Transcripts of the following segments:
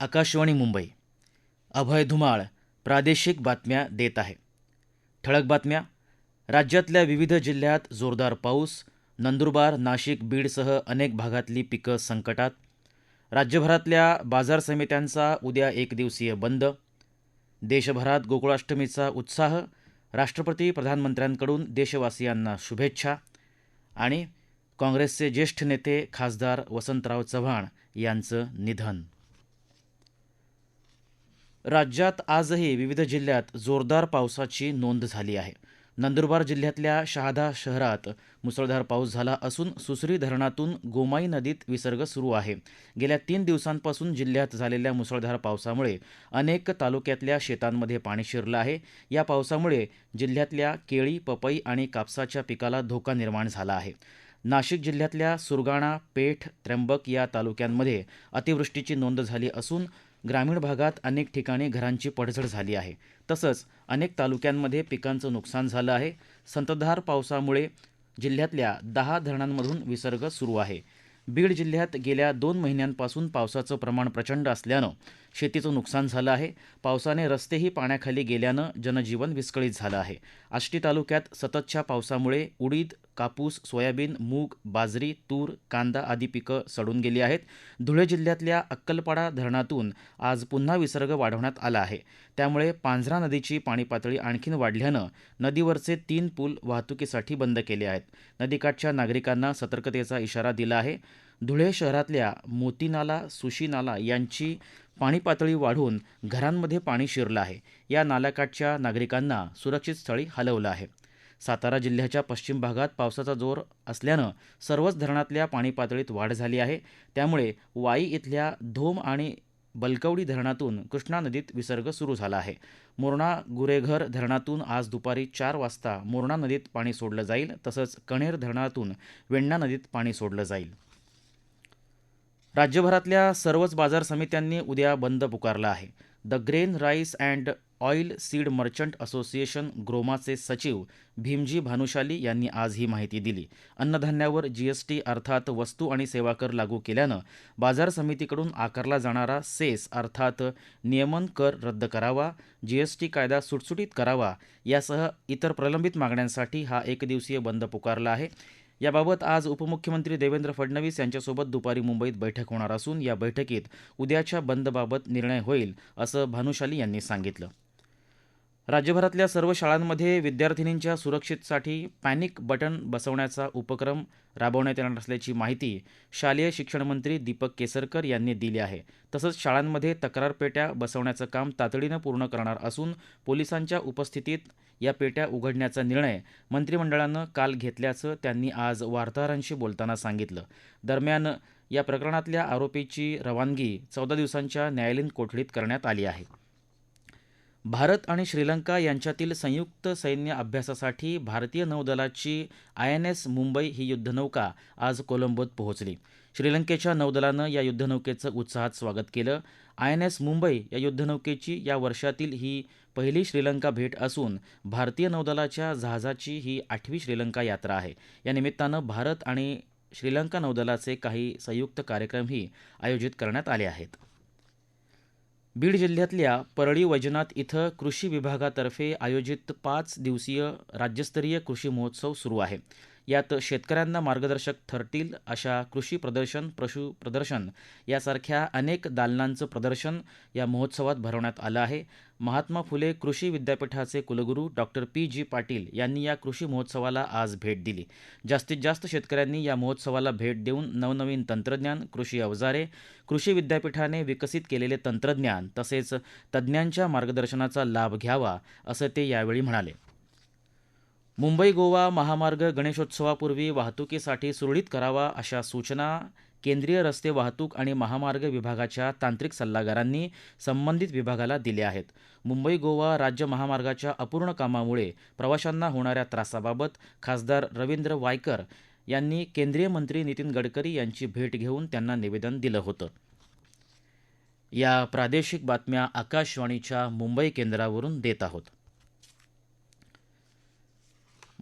आकाशवाणी मुंबई. अभय धुमाळ प्रादेशिक बातम्या देत आहे. ठळक बातम्या. राज्यातल्या विविध जिल्ह्यात जोरदार पाऊस नंदुरबार नाशिक बीडसह अनेक भागातली पिकं संकटात. राज्यभरातल्या बाजार समित्यांचा उद्या एक दिवसीय बंद. देशभरात गोकुळाष्टमीचा उत्साह. राष्ट्रपती प्रधानमंत्र्यांकडून देशवासियांना शुभेच्छा. आणि काँग्रेसचे ज्येष्ठ नेते खासदार वसंतराव चव्हाण यांचं निधन. राज्यात आजही विविध जिल्ह्यात जोरदार पावसाची नोंद झाली आहे. नंदुरबार जिल्ह्यातल्या शहादा शहरात मुसळधार पाऊस झाला असून सुसरी धरणातून गोमाई नदीत विसर्ग सुरू आहे. गेल्या तीन दिवसांपासून जिल्ह्यात झालेल्या मुसळधार पावसामुळे अनेक तालुक्यातल्या शेतांमध्ये पाणी शिरलं आहे. या पावसामुळे जिल्ह्यातल्या केळी पपई आणि कापसाच्या पिकाला धोका निर्माण झाला आहे. नाशिक जिल्ह्यातल्या सुरगाणा पेठ त्र्यंबक या तालुक्यांमध्ये अतिवृष्टीची नोंद झाली असून ग्रामीण भागात अनेक ठिकाणी घरांची पडझड झाली आहे. तसंच अनेक तालुक्यांमध्ये पिकांचं नुकसान झालं आहे. संततधार पावसामुळे जिल्ह्यातल्या दहा धरणांमधून विसर्ग सुरू आहे. बीड जिल्ह्यात गेल्या दोन महिन्यांपासून पावसाचं प्रमाण प्रचंड असल्यानं शेतीचं नुकसान झालं आहे. पावसाने रस्तेही पाण्याखाली गेल्यानं जनजीवन विस्कळीत झालं आहे. आष्टी तालुक्यात सततच्या पावसामुळे उडीद कापूस सोयाबीन मूग बाजरी तूर कांदा आदी पिकं सडून गेली आहेत. धुळे जिल्ह्यातल्या अक्कलपाडा धरणातून आज पुन्हा विसर्ग वाढवण्यात आला आहे. त्यामुळे पांझरा नदीची पाणी पातळी आणखीन वाढल्यानं नदीवरचे तीन पूल वाहतुकीसाठी बंद केले आहेत. नदीकाठच्या नागरिकांना सतर्कतेचा इशारा दिला आहे. धुळे शहरातल्या मोतीनाला सुशीनाला यांची पाणी पातळी वाढून घरांमध्ये पाणी शिरलं आहे. या नाल्याकाठच्या नागरिकांना सुरक्षित स्थळी हलवलं आहे. सातारा जिल्ह्याच्या पश्चिम भागात पावसाचा जोर असल्यानं सर्वच धरणातल्या पाणी पातळीत वाढ झाली आहे. त्यामुळे वाई इथल्या धोम आणि बलकवडी धरणातून कृष्णा नदीत विसर्ग सुरू झाला आहे. मोरणा गुरेघर धरणातून आज दुपारी चार वाजता मोरणा नदीत पाणी सोडलं जाईल तसंच कणेर धरणातून वेण्णा नदीत पाणी सोडलं जाईल. राज्यभरातल्या सर्वच बाजार समित्यांनी उद्या बंद पुकारला आहे. The grain rice and oil seed merchant association ग्रोमाचे सचिव भीमजी भानुशाली यांनी आज ही माहिती दिली. अन्नधान्यावर जीएसटी अर्थात वस्तू आणि सेवा कर लागू केल्यानं बाजार समितीकडून आकारला जाणारा सेस अर्थात नियमन कर रद्द करावा जीएसटी कायदा सुटसुटीत करावा यासह इतर प्रलंबित मागण्यांसाठी हा एकदिवसीय बंद पुकारला आहे. याबाबत आज उपमुख्यमंत्री देवेंद्र फडणवीस यांच्यासोबत दुपारी मुंबईत बैठक होणार असून या बैठकीत उद्याच्या बंदबाबत निर्णय होईल असं भानुशाली यांनी सांगितलं. राज्यभरातल्या सर्व शाळांमध्ये विद्यार्थिनींच्या सुरक्षेसाठी पॅनिक बटन बसवण्याचा उपक्रम राबवण्यात येणार असल्याची माहिती शालेय शिक्षणमंत्री दीपक केसरकर यांनी दिली आहे. तसंच शाळांमध्ये तक्रार पेट्या बसवण्याचं काम तातडीनं पूर्ण करणार असून पोलिसांच्या उपस्थितीत या पेट्या उघडण्याचा निर्णय मंत्रिमंडळानं काल घेतल्याचं त्यांनी आज वार्ताहरांशी बोलताना सांगितलं. दरम्यान या प्रकरणातल्या आरोपीची रवानगी चौदा दिवसांच्या न्यायालयीन कोठडीत करण्यात आली आहे. भारत आणि श्रीलंका यांच्यातील संयुक्त सैन्य अभ्यासासाठी भारतीय नौदलाची आय एन एस मुंबई ही युद्धनौका आज कोलंबोत पोहोचली. श्रीलंकेच्या नौदलानं या युद्धनौकेचं उत्साहात स्वागत केलं. आय एन एस मुंबई या युद्धनौकेची या वर्षातील ही पहिली श्रीलंका भेट असून भारतीय नौदलाच्या जहाजाची ही आठवी श्रीलंका यात्रा आहे. या निमित्तानं भारत आणि श्रीलंका नौदलाचे काही संयुक्त कार्यक्रमही आयोजित करण्यात आले आहेत. बीड जिल्ह्यातल्या परळी वैजनाथ इथं कृषी विभागातर्फे आयोजित पाच दिवसीय राज्यस्तरीय कृषी महोत्सव सुरू आहे. यात शेतकऱ्यांना मार्गदर्शक ठरतील अशा कृषी प्रदर्शन पशु प्रदर्शन यासारख्या अनेक दालनांचं प्रदर्शन या महोत्सवात भरवण्यात आलं आहे. महात्मा फुले कृषी विद्यापीठाचे कुलगुरू डॉक्टर पी. जी. पाटील यांनी या कृषी महोत्सवाला आज भेट दिली. जास्तीत जास्त शेतकऱ्यांनी या महोत्सवाला भेट देऊन नवनवीन तंत्रज्ञान कृषी अवजारे कृषी विद्यापीठाने विकसित केलेले तंत्रज्ञान तसेच तज्ज्ञांच्या मार्गदर्शनाचा लाभ घ्यावा असं ते यावेळी म्हणाले. मुंबई गोवा महामार्ग गणेशोत्सवापूर्वी वाहतुकीसाठी सुरळीत करावा अशा सूचना केंद्रीय रस्ते वाहतूक आणि महामार्ग विभागाच्या तांत्रिक सल्लागारांनी संबंधित विभागाला दिले आहेत. मुंबई गोवा राज्य महामार्गाच्या अपूर्ण कामामुळे प्रवाशांना होणाऱ्या त्रासाबाबत खासदार रवींद्र वायकर यांनी केंद्रीय मंत्री नितीन गडकरी यांची भेट घेऊन त्यांना निवेदन दिलं होतं. या प्रादेशिक बातम्या आकाशवाणीच्या मुंबई केंद्रावरून देत आहोत.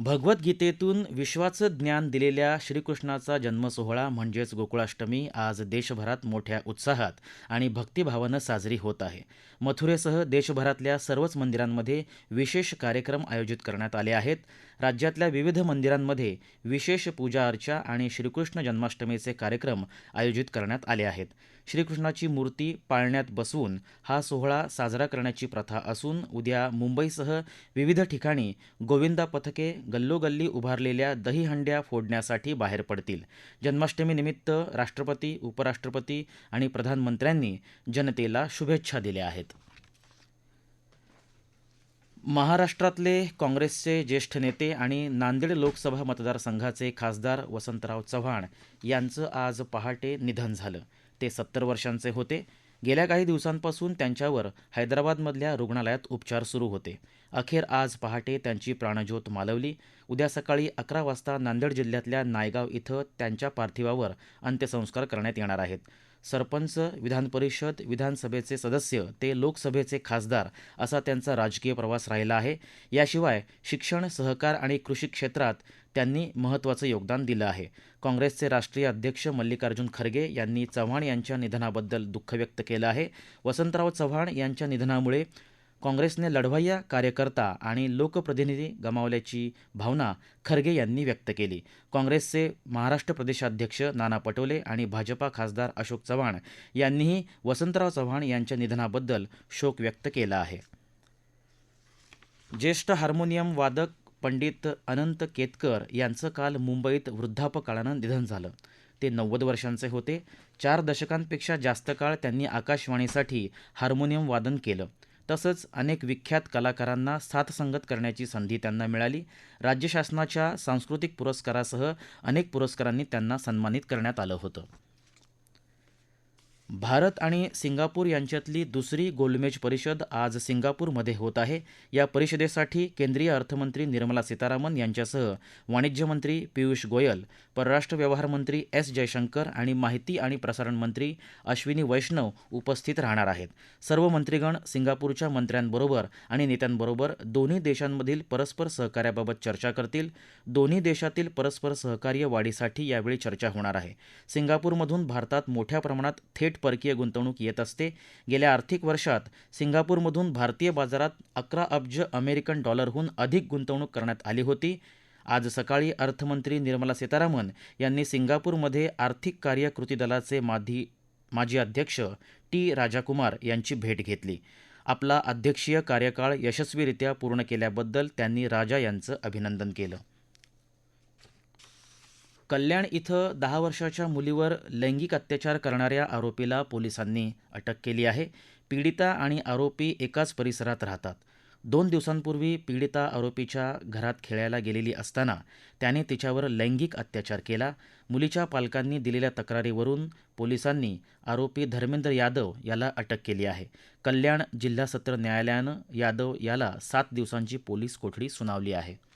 भगवद्गीतेतून विश्वाचं ज्ञान दिलेल्या श्रीकृष्णाचा जन्मसोहळा म्हणजेच गोकुळाष्टमी आज देशभरात मोठ्या उत्साहात आणि भक्तिभावानं साजरी होत आहे. मथुरेसह देशभरातल्या सर्वच मंदिरांमध्ये विशेष कार्यक्रम आयोजित करण्यात आले आहेत. राज्यातल्या विविध मंदिरांमध्ये विशेष पूजा अर्चा आणि श्रीकृष्ण जन्माष्टमीचे कार्यक्रम आयोजित करण्यात आले आहेत. श्रीकृष्णाची मूर्ती पाळण्यात बसवून हा सोहळा साजरा करण्याची प्रथा असून उद्या मुंबईसह विविध ठिकाणी गोविंदा पथके गल्लोगल्ली उभारलेल्या दहीहंड्या फोडण्यासाठी बाहेर पडतील. जन्माष्टमीनिमित्त राष्ट्रपती उपराष्ट्रपती आणि प्रधानमंत्र्यांनी जनतेला शुभेच्छा दिल्या आहेत. महाराष्ट्रातले काँग्रेसचे ज्येष्ठ नेते आणि नांदेड लोकसभा मतदारसंघाचे खासदार वसंतराव चव्हाण यांचं आज पहाटे निधन झालं. ते सत्तर वर्षांचे होते. गेल्या काही दिवसांपासून त्यांच्यावर हैदराबादमधल्या रुग्णालयात उपचार सुरू होते. अखेर आज पहाटे त्यांची प्राणज्योत मालवली. उद्या सकाळी अकरा वाजता नांदेड जिल्ह्यातल्या नायगाव इथं त्यांच्या पार्थिवावर अंत्यसंस्कार करण्यात येणार आहेत. सरपंच विधानपरिषद विधानसभेचे सदस्य ते लोकसभेचे खासदार असा त्यांचा राजकीय प्रवास राहिला आहे. याशिवाय शिक्षण सहकार आणि कृषी क्षेत्रात त्यांनी महत्त्वाचं योगदान दिलं आहे. काँग्रेसचे राष्ट्रीय अध्यक्ष मल्लिकार्जुन खरगे यांनी चव्हाण यांच्या निधनाबद्दल दुःख व्यक्त केलं आहे. वसंतराव चव्हाण यांच्या निधनामुळे काँग्रेसने लढवय्या कार्यकर्ता आणि लोकप्रतिनिधी गमावल्याची भावना खरगे यांनी व्यक्त केली. काँग्रेसचे महाराष्ट्र प्रदेशाध्यक्ष नाना पटोले आणि भाजपा खासदार अशोक चव्हाण यांनीही वसंतराव चव्हाण यांच्या निधनाबद्दल शोक व्यक्त केला आहे. ज्येष्ठ हार्मोनियम वादक पंडित अनंत केतकर यांचं काल मुंबईत वृद्धापकाळानं निधन झालं. ते नव्वद वर्षांचे होते. चार दशकांपेक्षा जास्त काळ त्यांनी आकाशवाणीसाठी हार्मोनियम वादन केलं. तसंच अनेक विख्यात कलाकारांना साथसंगत करण्याची संधी त्यांना मिळाली. राज्य शासनाच्या सांस्कृतिक पुरस्कारासह अनेक पुरस्कारांनी त्यांना सन्मानित करण्यात आलं होतं. भारत आणि सिंगापूर यांच्यातली दुसरी गोलमेज परिषद आज सिंगापूरमध्ये होत आहे. या परिषदेसाठी केंद्रीय अर्थमंत्री निर्मला सीतारामन यांच्यासह वाणिज्य मंत्री पियुष गोयल परराष्ट्र व्यवहार मंत्री एस जयशंकर आणि माहिती आणि प्रसारण मंत्री अश्विनी वैष्णव उपस्थित राहणार आहेत. सर्व मंत्रीगण सिंगापूरच्या मंत्र्यांबरोबर आणि नेत्यांबरोबर दोन्ही देशांमधील परस्पर सहकार्याबाबत चर्चा करतील. दोन्ही देशातील परस्पर सहकार्य वाढीसाठी यावेळी चर्चा होणार आहे. सिंगापूरमधून भारतात मोठ्या प्रमाणात थेट परकीय गुंतवणूक येत असते. गेल्या आर्थिक वर्षात सिंगापूरमधून भारतीय बाजारात अकरा अब्ज अमेरिकन डॉलरहून अधिक गुंतवणूक करण्यात आली होती. आज सकाळी अर्थमंत्री निर्मला सीतारामन यांनी सिंगापूरमध्ये आर्थिक कार्य कृती दलाचे माधी माजी अध्यक्ष टी राजाकुमार यांची भेट घेतली. आपला अध्यक्षीय कार्यकाळ यशस्वीरित्या पूर्ण केल्याबद्दल त्यांनी राजा यांचं अभिनंदन केलं. कल्याण इथं दहा वर्षाच्या मुलीवर लैंगिक अत्याचार करणाऱ्या आरोपीला पोलिसांनी अटक केली आहे. पीडिता आणि आरोपी एकाच परिसरात राहतात. दोन दिवसांपूर्वी पीडिता आरोपीच्या घरात खेळायला गेलेली असताना त्याने तिच्यावर लैंगिक अत्याचार केला. मुलीच्या पालकांनी दिलेल्या तक्रारीवरून पोलिसांनी आरोपी धर्मेंद्र यादव याला अटक केली आहे. कल्याण जिल्हा सत्र न्यायालयानं यादव याला सात दिवसांची पोलीस कोठडी सुनावली आहे.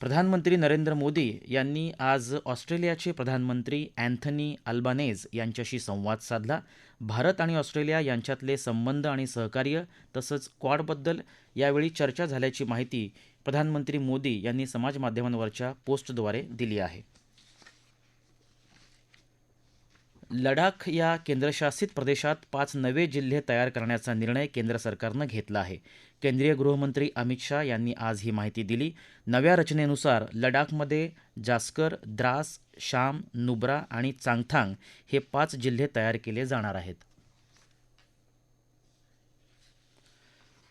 प्रधानमंत्री नरेंद्र मोदी यांनी आज ऑस्ट्रेलियाचे प्रधानमंत्री अँथनी अल्बानेज यांच्याशी संवाद साधला. भारत आणि ऑस्ट्रेलिया यांच्यातले संबंध आणि सहकार्य तसंच क्वाडबद्दल यावेळी चर्चा झाल्याची माहिती प्रधानमंत्री मोदी यांनी समाजमाध्यमांवरच्या पोस्टद्वारे दिली आहे. लडाख या केंद्रशासित प्रदेशात पाच नवे जिल्हे तयार करण्याचा निर्णय केंद्र सरकारनं घेतला आहे. केंद्रीय गृहमंत्री अमित शाह यांनी आज ही माहिती दिली. नव्या रचनेनुसार लडाखमध्ये जास्कर द्रास शाम नुब्रा आणि चांगथांग हे पाच जिल्हे तयार केले जाणार आहेत.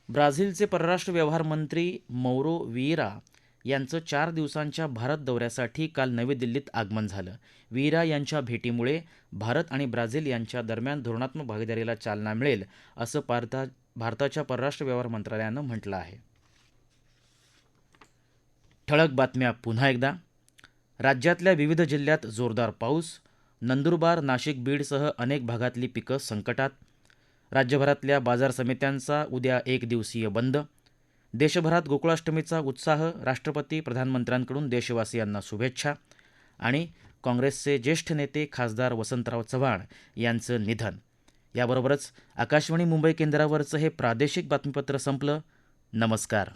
ब्राझीलचे परराष्ट्र व्यवहार मंत्री मौरो विरा यांचं चार दिवसांच्या भारत दौऱ्यासाठी काल नवी दिल्लीत आगमन झालं. विरा यांच्या भेटीमुळे भारत आणि ब्राझील यांच्या दरम्यान धोरणात्मक भागीदारीला चालना मिळेल असं भारता भारताच्या परराष्ट्र व्यवहार मंत्रालयानं म्हटलं आहे. ठळक बातम्या पुन्हा एकदा. राज्यातल्या विविध जिल्ह्यात जोरदार पाऊस नंदुरबार नाशिक बीडसह अनेक भागातली पिकं संकटात. राज्यभरातल्या बाजार समित्यांचा उद्या एक दिवसीय बंद देशभरात गोकुळाष्टमीचा उत्साह राष्ट्रपती प्रधानमंत्र्यांकडून देशवासियांना शुभेच्छा आणि काँग्रेसचे ज्येष्ठ नेते खासदार वसंतराव चव्हाण यांचं निधन. याबरोबरच आकाशवाणी मुंबई केंद्रावरचं हे प्रादेशिक बातमीपत्र संपलं. नमस्कार.